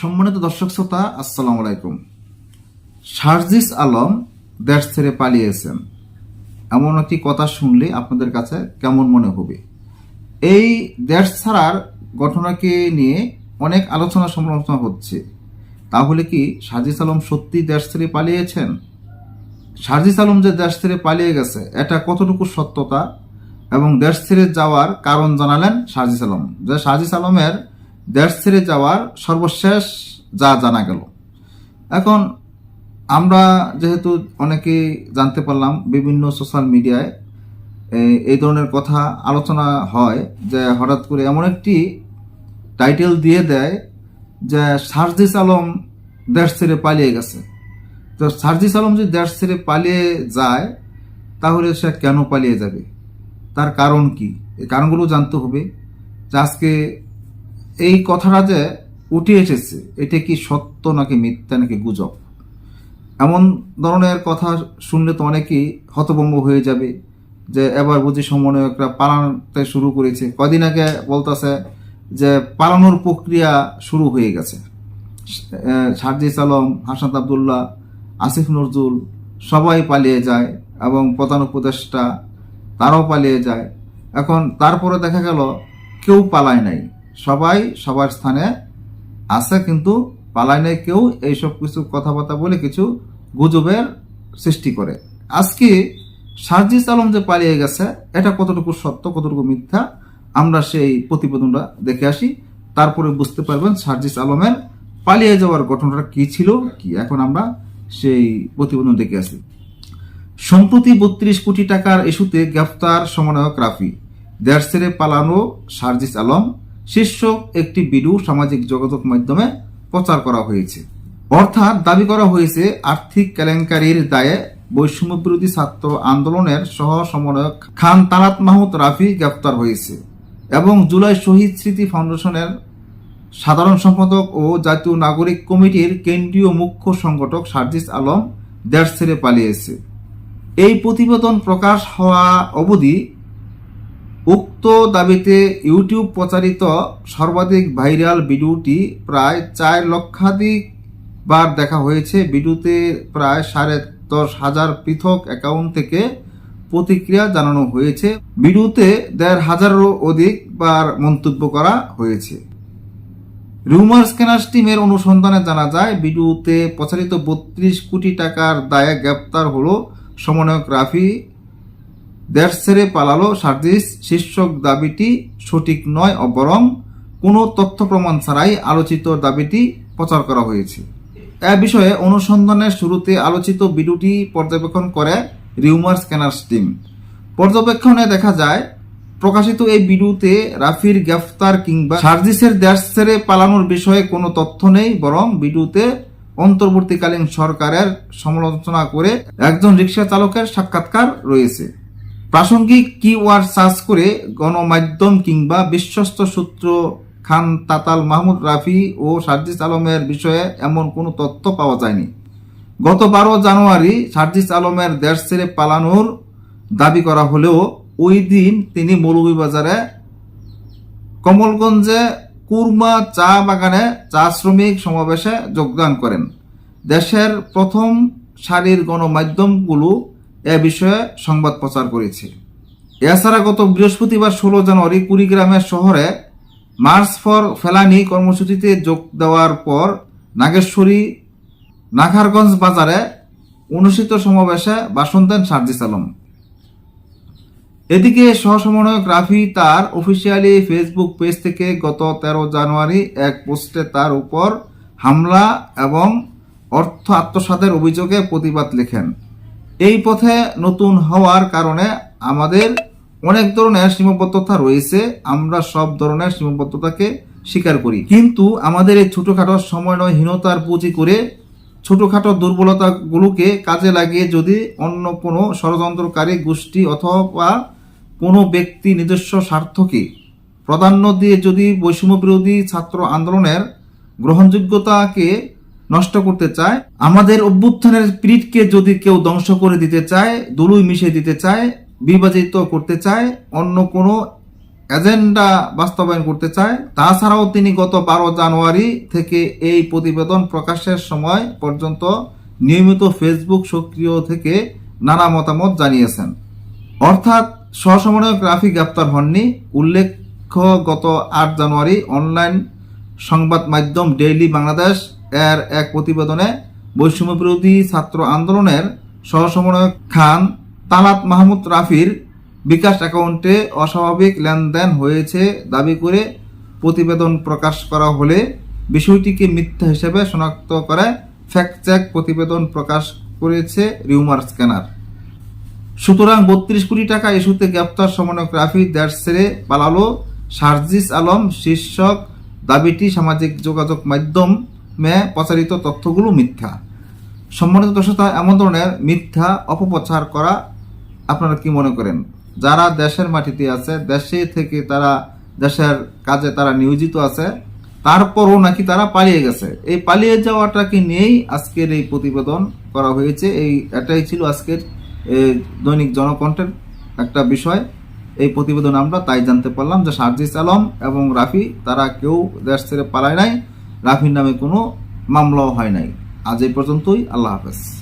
সম্মানিত দর্শক শ্রোতা, আসসালামু আলাইকুম। শারজিস আলম দেশ ছেড়ে পালিয়েছেন। এমন একটি কথা শুনলে আপনাদের কাছে কেমন মনে হবে? এই দেশ ছাড়ার ঘটনাকে নিয়ে অনেক আলোচনা সমালোচনা হচ্ছে। তাহলে কি সাজিস আলম সত্যি দেশ ছেড়ে পালিয়েছেন? সাজিস আলম যে দেশ ছেড়ে পালিয়ে গেছে, এটা কতটুকু সত্যতা? এবং দেশ ছেড়ে যাওয়ার কারণ জানালেন সাজিস আলম। যে সাজিস আলমের দেশ ছেড়ে যাওয়ার সর্বশেষ যা জানা গেল। এখন আমরা যেহেতু অনেকেই জানতে পারলাম বিভিন্ন সোশ্যাল মিডিয়ায় এই- ধরনের কথা আলোচনা হয় যে হঠাৎ করে এমন একটি টাইটেল দিয়ে দেয় যে সার্জিস আলম দেশ ছেড়ে পালিয়ে গেছে। তো সার্জিস আলম যদি দেশ ছেড়ে পালিয়ে যায়, তাহলে সে কেন পালিয়ে যাবে? তার কারণ কি? এই কারণগুলো জানতে হবে। যে আজকে এই কথাটা যে উঠে এসেছে, এটা কি সত্য নাকি মিথ্যা নাকি গুজব? এমন ধরনের কথা শুনলে তো অনেকেই হতভম্ব হয়ে যাবে যে এবার বুঝি সমন্বয়করা পালাতে শুরু করেছে। কদিন আগে বলতেছে যে পালানোর প্রক্রিয়া শুরু হয়ে গেছে। সার্জিস আলম, হাসান আবদুল্লাহ, আসিফ নজরুল সবাই পালিয়ে যায় এবং প্রধান উপদেষ্টা তারাও পালিয়ে যায়। এখন তারপরে দেখা গেল কেউ পালায় নাই। সবাই সবার স্থানে আছে, কিন্তু পালায় নাই কেউ। এইসব কিছু কথাবার্তা বলে কিছু গুজবের সৃষ্টি করে। আজকে সার্জিস আলম যে পালিয়ে গেছে, এটা কতটুকু সত্য, কতটুকু মিথ্যা, আমরা সেই প্রতিবেদনটা দেখে আসি। তারপরে বুঝতে পারবেন সার্জিস আলমের পালিয়ে যাওয়ার ঘটনাটা কি ছিল, কি এখন আমরা সেই প্রতিবেদন দেখে আসি। সম্প্রতি বত্রিশ কোটি টাকার ইস্যুতে গ্রেফতার সমন্বয়ক রাফি। দেশ ছেড়ে পালানো সার্জিস আলম শীর্ষক একটি ভিডিও সামাজিক যোগাযোগ মাধ্যমে প্রচার করা হয়েছে। অর্থাৎ দাবি করা হয়েছে, আর্থিক কেলেঙ্কারির দায়ে বৈষম্য বিরোধী ছাত্র আন্দোলনের সহ সমন্বয়ক খান তারাত মাহমুদ রাফি গ্রেফতার হয়েছে এবং জুলাই শহীদ স্মৃতি ফাউন্ডেশনের সাধারণ সম্পাদক ও জাতীয় নাগরিক কমিটির কেন্দ্রীয় মুখ্য সংগঠক সার্জিস আলম দেশ ছেড়ে পালিয়েছে। এই প্রতিবেদন প্রকাশ হওয়া অবধি উক্ত দাবিতে ইউটিউব প্রচারিত সর্বাধিক ভাইরাল ভিডিওটি প্রায় চার লক্ষাধিক বার দেখা হয়েছে। ভিডিওতে প্রায় সাড়ে দশ হাজার পৃথক অ্যাকাউন্ট থেকে প্রতিক্রিয়া জানানো হয়েছে। ভিডিওতে দেড় হাজারেরও অধিক বার মন্তব্য করা হয়েছে। রুমার স্ক্যানার্স টিমের অনুসন্ধানে জানা যায়, ভিডিওতে প্রচারিত বত্রিশ কোটি টাকার দায়ে গ্রেপ্তার হলো সমন্বয়ক রাফি দেশ ছেড়ে পালালো সার্জিস। শীর্ষক দাবিটি সঠিক নয়, বরং কোনো তথ্য প্রমাণ ছাড়াই আলোচিত দাবিটি প্রচার করা হয়েছে। এ বিষয়ে অনুসন্ধানের শুরুতে আলোচিত ভিডিওটি পর্যবেক্ষণ করে রিউমার স্ক্যানার্স টিম। পর্যবেক্ষণে দেখা যায়, প্রকাশিত এই ভিডিওতে রাফির গ্রেফতার কিংবা সার্জিসের দেশ ছেড়ে পালানোর বিষয়ে কোনো তথ্য নেই, বরং ভিডিওতে অন্তর্বর্তীকালীন সরকারের সমালোচনা করে একজন রিক্সা চালকের সাক্ষাৎকার রয়েছে। প্রাসঙ্গিক কিওয়ার্ড সার্চ করে গণমাধ্যম কিংবা বিশ্বস্ত সূত্র খান তাতাল মাহমুদ রাফি ও সার্জিস আলমের বিষয়ে এমন কোনো তথ্য পাওয়া যায়নি। গত বারো জানুয়ারি সার্জিস আলমের দেশ ছেড়ে পালানোর দাবি করা হলেও ওই দিন তিনি মৌলভীবাজারে কমলগঞ্জে কুরমা চা বাগানে চা শ্রমিক সমাবেশে যোগদান করেন। দেশের প্রথম সারির গণমাধ্যমগুলো এ বিষয়ে সংবাদ প্রচার করেছে। এছাড়া গত বৃহস্পতিবার ষোলো জানুয়ারি কুড়িগ্রামের শহরে মার্চ ফর ফেলানি কর্মসূচিতে যোগ দেওয়ার পর নাগেশ্বরী, নাখারগঞ্জ বাজারে অনুষ্ঠিত সমাবেশে ভাষণ দেন সার্জিস আলম। এদিকে সহসমন্বয়ক রাফি তার অফিসিয়ালি ফেসবুক পেজ থেকে গত তেরো জানুয়ারি এক পোস্টে তার উপর হামলা এবং অর্থ আত্মসাতের অভিযোগে প্রতিবাদ লেখেন। এই পথে নতুন হওয়ার কারণে আমাদের অনেক ধরনের সীমাবদ্ধতা রয়েছে। আমরা সব ধরনের সীমাবদ্ধতাকে স্বীকার করি। কিন্তু আমাদের এই ছোটখাটো সমন্বয়হীনতার পুঁজি করে ছোটখাটো দুর্বলতাগুলোকে কাজে লাগিয়ে যদি অন্য কোনো ষড়যন্ত্রকারী গোষ্ঠী অথবা কোনো ব্যক্তি নিজস্ব স্বার্থকে প্রাধান্য দিয়ে যদি বৈষম্য বিরোধী ছাত্র আন্দোলনের গ্রহণযোগ্যতাকে নষ্ট করতে চায়, আমাদের অভ্যুত্থানের স্পিরিটকে যদি কেউ ধ্বংস করে দিতে চায়, দুলুই মিশে দিতে চায়, বিভাজিত করতে চায়, অন্য কোনো এজেন্ডা বাস্তবায়ন করতে চায়, তাছাড়াও তিনি গত বারো জানুয়ারি থেকে এই প্রতিবেদন প্রকাশের সময় পর্যন্ত নিয়মিত ফেসবুক সক্রিয় থেকে নানা মতামত জানিয়েছেন। অর্থাৎ সহসমন্বয়ক রাফি গ্রেপ্তার হননি। উল্লেখ্য, গত আট জানুয়ারি অনলাইন সংবাদ মাধ্যম ডেইলি বাংলাদেশ এর এক প্রতিবেদনে বৈষম্য বিরোধী ছাত্র আন্দোলনের সহসমন্বয়ক খান তালাত মাহমুদ রাফির বিকাশ অ্যাকাউন্টে অস্বাভাবিক লেনদেন হয়েছে দাবি করে প্রতিবেদন প্রকাশ করা হলে বিষয়টিকে মিথ্যা হিসেবে শনাক্ত করে ফ্যাক্ট চেক প্রতিবেদন প্রকাশ করেছে রিউমার স্ক্যানার। সুতরাং বত্রিশ কোটি টাকা ইস্যুতে গ্রেপ্তার সমন্বয়ক রাফি দেশ ছেড়ে পালালো। সার্জিস আলম শীর্ষক দাবিটি সামাজিক যোগাযোগ মাধ্যমে প্রচারিত তথ্যগুলো মিথ্যা। সম্মানিত দর্শকতা এমন ধরনের মিথ্যা অপপ্রচার করা আপনারা কি মনে করেন? যারা দেশের মাটিতে আছে, দেশে থেকে তারা, দেশের কাজে তারা নিয়োজিত আছে, তারপরও নাকি তারা পালিয়ে গেছে। এই পালিয়ে যাওয়াটাকে নিয়েই আজকের এই প্রতিবেদন করা হয়েছে? এই, এটাই ছিল আজকের দৈনিক জনকণ্ঠের একটা বিষয়। এই প্রতিবেদন আমরা তাই জানতে পারলাম যে সার্জিস আলম এবং রাফি, তারা কেউ দেশ ছেড়ে পালায় নাই। রাফির নামে কোনো মামলাও হয় নাই। আজ এই পর্যন্তই আল্লাহ হাফেজ।